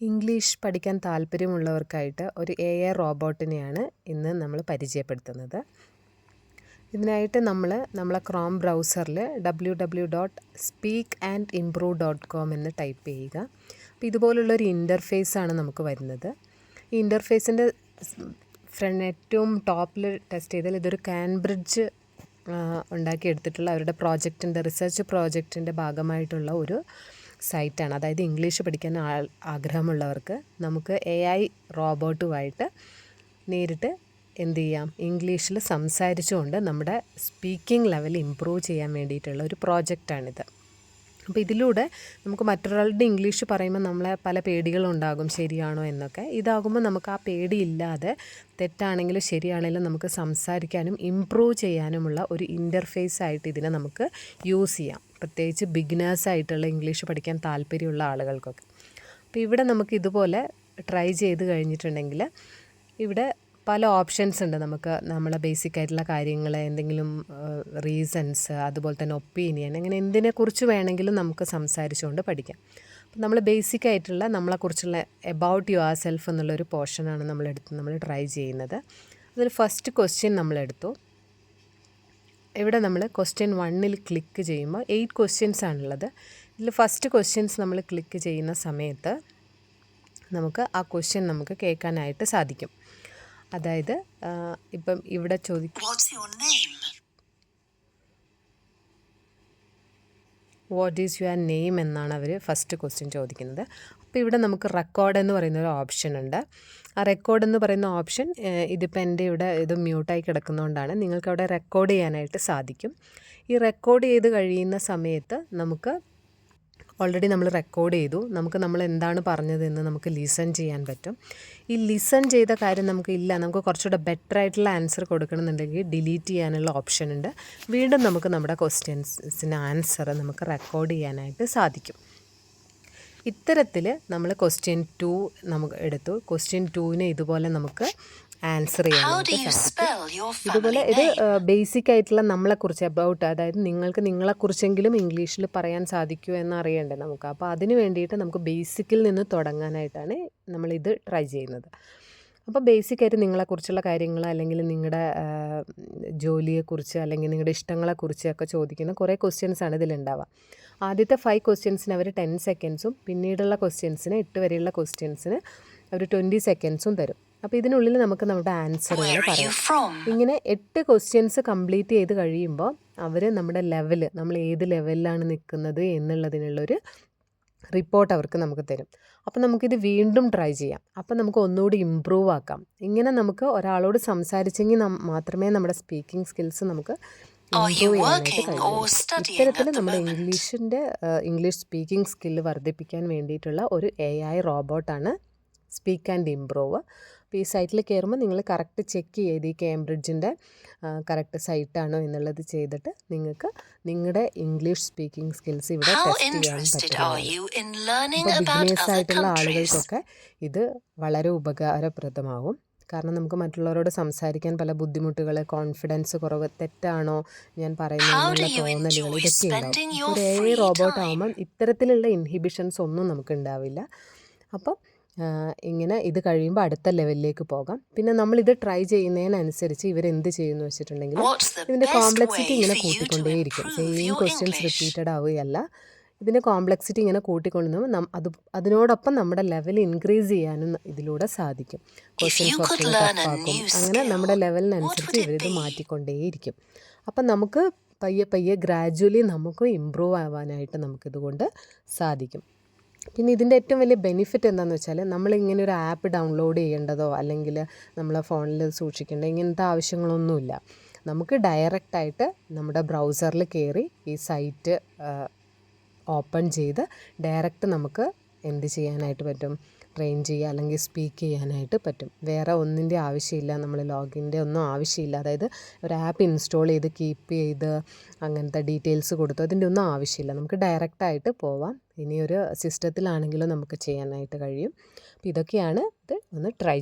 English പഠിക്കാൻ താല്പര്യമുള്ളവർക്കായിട്ട് ഒരു A I റോബോട്ടിനെയാണ് ഇന്ന് നമ്മൾ പരിചയപ്പെടുത്തുന്നത്. ഇതിനായിട്ട് നമ്മൾ നമ്മളെ Chrome ബ്രൗസറിൽ W W dot speak and improve dot com എന്ന് ടൈപ്പ് ചെയ്യുക. അപ്പോൾ ഇതുപോലുള്ളൊരു ആണ് നമുക്ക് വരുന്നത്. ഈ ഇന്റർഫേസിന്റെ ഫ്രണ്ട് ഏറ്റവും ടോപ്പിൽ ടെസ്റ്റ് ചെയ്താൽ ഇതൊരു കാൻബ്രിഡ്ജ് ഉണ്ടാക്കിയെടുത്തിട്ടുള്ള അവരുടെ പ്രോജക്റ്റിന്റെ റിസർച്ച് പ്രോജക്റ്റിന്റെ ഭാഗമായിട്ടുള്ള ഒരു സൈറ്റാണ്. അതായത് ഇംഗ്ലീഷ് പഠിക്കാൻ ആഗ്രഹമുള്ളവർക്ക് നമുക്ക് എ ഐ റോബോട്ടുമായിട്ട് നേരിട്ട് എന്ത് ചെയ്യാം? ഇംഗ്ലീഷിൽ സംസാരിച്ചുകൊണ്ട് നമ്മുടെ സ്പീക്കിംഗ് ലെവൽ ഇമ്പ്രൂവ് ചെയ്യാൻ വേണ്ടിയിട്ടുള്ള ഒരു പ്രോജക്റ്റാണിത്. അപ്പോൾ ഇതിലൂടെ നമുക്ക് മറ്റൊരാളുടെ ഇംഗ്ലീഷ് പറയുമ്പോൾ നമ്മളെ പല പേടികളും ഉണ്ടാകും ശരിയാണോ എന്നൊക്കെ. ഇതാകുമ്പോൾ നമുക്ക് ആ പേടിയില്ലാതെ തെറ്റാണെങ്കിലും ശരിയാണെങ്കിലും നമുക്ക് സംസാരിക്കാനും ഇമ്പ്രൂവ് ചെയ്യാനുമുള്ള ഒരു ഇന്റർഫേസ് ആയിട്ട് ഇതിനെ നമുക്ക് യൂസ് ചെയ്യാം. പ്രത്യേകിച്ച് ബിഗിനേഴ്സ് ആയിട്ടുള്ള ഇംഗ്ലീഷ് പഠിക്കാൻ താല്പര്യമുള്ള ആളുകൾക്കൊക്കെ. അപ്പോൾ ഇവിടെ നമുക്ക് ഇതുപോലെ ട്രൈ ചെയ്ത് കഴിഞ്ഞിട്ടുണ്ടെങ്കിൽ ഇവിടെ പല ഓപ്ഷൻസ് ഉണ്ട് നമുക്ക് നമ്മളെ ബേസിക് ആയിട്ടുള്ള കാര്യങ്ങൾ എന്തെങ്കിലും റീസൺസ് അതുപോലെ തന്നെ ഒപ്പീനിയൻ അങ്ങനെ എന്തിനെക്കുറിച്ച് വേണമെങ്കിലും നമുക്ക് സംസാരിച്ചുകൊണ്ട് പഠിക്കാം. അപ്പം നമ്മൾ ബേസിക് ആയിട്ടുള്ള നമ്മളെക്കുറിച്ചുള്ള എബൌട്ട് യുവർ സെൽഫ് എന്നുള്ളൊരു പോർഷനാണ് നമ്മളെടുത്ത് നമ്മൾ ട്രൈ ചെയ്യുന്നത്. അതിൽ ഫസ്റ്റ് ക്വസ്റ്റ്യൻ നമ്മളെടുത്തു ഇവിടെ നമ്മൾ ക്വസ്റ്റ്യൻ വണ്ണിൽ ക്ലിക്ക് ചെയ്യുമ്പോൾ എയ്റ്റ് ക്വസ്റ്റ്യൻസ് ആണുള്ളത്. ഇതിൽ ഫസ്റ്റ് ക്വസ്റ്റ്യൻസ് നമ്മൾ ക്ലിക്ക് ചെയ്യുന്ന സമയത്ത് നമുക്ക് ആ ക്വസ്റ്റ്യൻ നമുക്ക് കേൾക്കാനായിട്ട് സാധിക്കും. അതായത് ഇപ്പം ഇവിടെ ചോദിക്കും വാട്ട് ഈസ് യുവർ നെയിം എന്നാണ് അവർ ഫസ്റ്റ് ക്വസ്റ്റ്യൻ ചോദിക്കുന്നത്. അപ്പോൾ ഇവിടെ നമുക്ക് റെക്കോർഡ് എന്ന് പറയുന്ന ഒരു ഓപ്ഷൻ ഉണ്ട്. ആ റെക്കോർഡ് എന്ന് പറയുന്ന ഓപ്ഷൻ ഇതിപ്പോൾ എന്റെ ഇവിടെ ഇത് മ്യൂട്ടായി കിടക്കുന്നതുകൊണ്ടാണ് നിങ്ങൾക്ക് അവിടെ റെക്കോർഡ് ചെയ്യാനായിട്ട് സാധിക്കും. ഈ റെക്കോർഡ് ചെയ്ത് കഴിയുന്ന സമയത്ത് നമുക്ക് ഓൾറെഡി നമ്മൾ റെക്കോർഡ് ചെയ്തു. നമുക്ക് നമ്മൾ എന്താണ് പറഞ്ഞതെന്ന് നമുക്ക് ലിസൺ ചെയ്യാൻ പറ്റും. ഈ ലിസൺ ചെയ്ത കാര്യം നമുക്ക് ഇല്ല. നമുക്ക് കുറച്ചുകൂടെ ബെറ്റർ ആയിട്ടുള്ള ആൻസർ കൊടുക്കണമെന്നുണ്ടെങ്കിൽ ഡിലീറ്റ് ചെയ്യാനുള്ള ഓപ്ഷൻ ഉണ്ട്. വീണ്ടും നമുക്ക് നമ്മുടെ ക്വസ്റ്റ്യൻസിന് ആൻസർ നമുക്ക് റെക്കോർഡ് ചെയ്യാനായിട്ട് സാധിക്കും. ഇത്തരത്തിൽ നമ്മൾ ക്വസ്റ്റ്യൻ ടു നമുക്ക് എടുത്തു. ക്വസ്റ്റ്യൻ ടുവിനെ ഇതുപോലെ നമുക്ക് ആൻസർ ചെയ്യാനായിട്ട് സാധിക്കും ഇതുപോലെ ഇത് ബേസിക് ആയിട്ടുള്ള നമ്മളെക്കുറിച്ച് അബൌട്ട് അതായത് നിങ്ങൾക്ക് നിങ്ങളെക്കുറിച്ചെങ്കിലും ഇംഗ്ലീഷിൽ പറയാൻ സാധിക്കുമോ എന്ന് അറിയണ്ടേ നമുക്ക്. അപ്പോൾ അതിന് വേണ്ടിയിട്ട് നമുക്ക് ബേസിക്കിൽ നിന്ന് തുടങ്ങാനായിട്ടാണ് നമ്മളിത് ട്രൈ ചെയ്യുന്നത്. അപ്പോൾ ബേസിക്കായിട്ട് നിങ്ങളെക്കുറിച്ചുള്ള കാര്യങ്ങൾ അല്ലെങ്കിൽ നിങ്ങളുടെ ജോലിയെക്കുറിച്ച് അല്ലെങ്കിൽ നിങ്ങളുടെ ഇഷ്ടങ്ങളെക്കുറിച്ച് ഒക്കെ ചോദിക്കുന്ന കുറേ ക്വസ്റ്റ്യൻസ് ആണ് ഇതിലുണ്ടാവുക ആദ്യത്തെ ഫൈവ് ക്വസ്റ്റ്യൻസിന് അവർ ടെൻ സെക്കൻഡ്സും പിന്നീടുള്ള ക്വസ്റ്റ്യൻസിന് എട്ട് വരെയുള്ള ക്വസ്റ്റ്യൻസിന് അവർ ട്വന്റി സെക്കൻഡ്സും തരും. അപ്പോൾ ഇതിനുള്ളിൽ നമുക്ക് നമ്മുടെ ആൻസറുകൾ പറയാം. ഇങ്ങനെ എട്ട് ക്വസ്റ്റ്യൻസ് കംപ്ലീറ്റ് ചെയ്ത് കഴിയുമ്പോൾ അവർ നമ്മുടെ ലെവൽ നമ്മൾ ഏത് ലെവലിലാണ് നിൽക്കുന്നത് എന്നുള്ളതിനുള്ളൊരു റിപ്പോർട്ട് അവർക്ക് നമുക്ക് തരും. അപ്പോൾ നമുക്കിത് വീണ്ടും ട്രൈ ചെയ്യാം. അപ്പോൾ നമുക്ക് ഒന്നുകൂടി ഇമ്പ്രൂവ് ആക്കാം. ഇങ്ങനെ നമുക്ക് ഒരാളോട് സംസാരിച്ചെങ്കിൽ മാത്രമേ നമ്മുടെ സ്പീക്കിംഗ് സ്കിൽസ് നമുക്ക് ഇത്തരത്തിൽ നമ്മുടെ ഇംഗ്ലീഷിന്റെ ഇംഗ്ലീഷ് സ്പീക്കിംഗ് സ്കില്ല് വർദ്ധിപ്പിക്കാൻ വേണ്ടിയിട്ടുള്ള ഒരു എ ഐ റോബോട്ടാണ് സ്പീക്ക് ആൻഡ് ഇംപ്രൂവ് അപ്പോൾ ഈ സൈറ്റിൽ കയറുമ്പോൾ നിങ്ങൾ കറക്റ്റ് ചെക്ക് ചെയ്ത് ഈ കേംബ്രിഡ്ജിന്റെ കറക്റ്റ് സൈറ്റാണോ എന്നുള്ളത് ചെയ്തിട്ട് നിങ്ങൾക്ക് നിങ്ങളുടെ ഇംഗ്ലീഷ് സ്പീക്കിംഗ് സ്കിൽസ് ഇവിടെ ടെസ്റ്റ് ചെയ്യാൻ പറ്റും ബിഗിനേഴ്സ് ആയിട്ടുള്ള ആളുകൾക്കൊക്കെ ഇത് വളരെ ഉപകാരപ്രദമാവും. കാരണം നമുക്ക് മറ്റുള്ളവരോട് സംസാരിക്കാൻ പല ബുദ്ധിമുട്ടുകൾ കോൺഫിഡൻസ് കുറവ് തെറ്റാണോ ഞാൻ പറയുന്നതെന്നുള്ള തോന്നലുകൾ ഇതൊക്കെ ഉണ്ടാവും. ഒരു എ റോബോട്ട് ആകുമ്പം ഇത്തരത്തിലുള്ള ഇൻഹിബിഷൻസ് ഒന്നും നമുക്ക് ഉണ്ടാവില്ല അപ്പം ഇങ്ങനെ ഇത് കഴിയുമ്പോൾ അടുത്ത ലെവലിലേക്ക് പോകാം. പിന്നെ നമ്മൾ ഇത് ട്രൈ ചെയ്യുന്നതിനനുസരിച്ച് ഇവരെന്ത് ചെയ്യുമെന്ന് വെച്ചിട്ടുണ്ടെങ്കിൽ ഇതിന്റെ കോംപ്ലക്സിറ്റി ഇങ്ങനെ കൂട്ടിക്കൊണ്ടേയിരിക്കും. സെയിം ക്വസ്റ്റ്യൻസ് റിപ്പീറ്റഡ് ആവുകയല്ല. ഇതിന്റെ കോംപ്ലക്സിറ്റി ഇങ്ങനെ കൂട്ടിക്കൊണ്ടു കൂട്ടിക്കൊണ്ടുവന്ന് അത് അതിനോടൊപ്പം നമ്മുടെ ലെവൽ ഇൻക്രീസ് ചെയ്യാനും ഇതിലൂടെ സാധിക്കും. ക്വസ്റ്റ്യൻസ് ഒക്കെ ടഫാക്കും അങ്ങനെ നമ്മുടെ ലെവലിനനുസരിച്ച് ഇവരിത് മാറ്റിക്കൊണ്ടേയിരിക്കും. അപ്പം നമുക്ക് പയ്യെ പയ്യെ ഗ്രാജുവലി നമുക്ക് ഇമ്പ്രൂവ് ആവാനായിട്ട് നമുക്കിതുകൊണ്ട് സാധിക്കും. പിന്നെ ഇതിന്റെ ഏറ്റവും വലിയ ബെനിഫിറ്റ് എന്താണെന്ന് വെച്ചാൽ നമ്മൾ ഇങ്ങനെ ഒരു ആപ്പ് ഡൗൺലോഡ് ചെയ്യേണ്ടതോ അല്ലെങ്കിൽ നമ്മൾ ഫോണിൽ സൂക്ഷിക്കേണ്ട ഇങ്ങനത്തെ ആവശ്യങ്ങളൊന്നുമില്ല. നമുക്ക് ഡയറക്റ്റായിട്ട് നമ്മുടെ ബ്രൗസറിൽ കയറി ഈ സൈറ്റ് ഓപ്പൺ ചെയ്ത് ഡയറക്റ്റ് നമുക്ക് എന്ത് ചെയ്യാനായിട്ട് പറ്റും? ട്രെയിൻ ചെയ്യുക അല്ലെങ്കിൽ സ്പീക്ക് ചെയ്യാനായിട്ട് പറ്റും. വേറെ ഒന്നിന്റെ ആവശ്യമില്ല നമ്മൾ ലോഗിന്റെ ഒന്നും ആവശ്യമില്ല. അതായത് ഒരു ആപ്പ് ഇൻസ്റ്റാൾ ചെയ്ത് കീപ്പ് ചെയ്ത് അങ്ങനത്തെ ഡീറ്റെയിൽസ് കൊടുത്തു അതിന്റെ ഒന്നും ആവശ്യമില്ല. നമുക്ക് ഡയറക്റ്റായിട്ട് പോവാം. ഇനി ഒരു സിസ്റ്റത്തിലാണെങ്കിലും നമുക്ക് ചെയ്യാനായിട്ട് കഴിയും. അപ്പോൾ ഇതൊക്കെയാണ് ഇത് ഒന്ന് ട്രൈ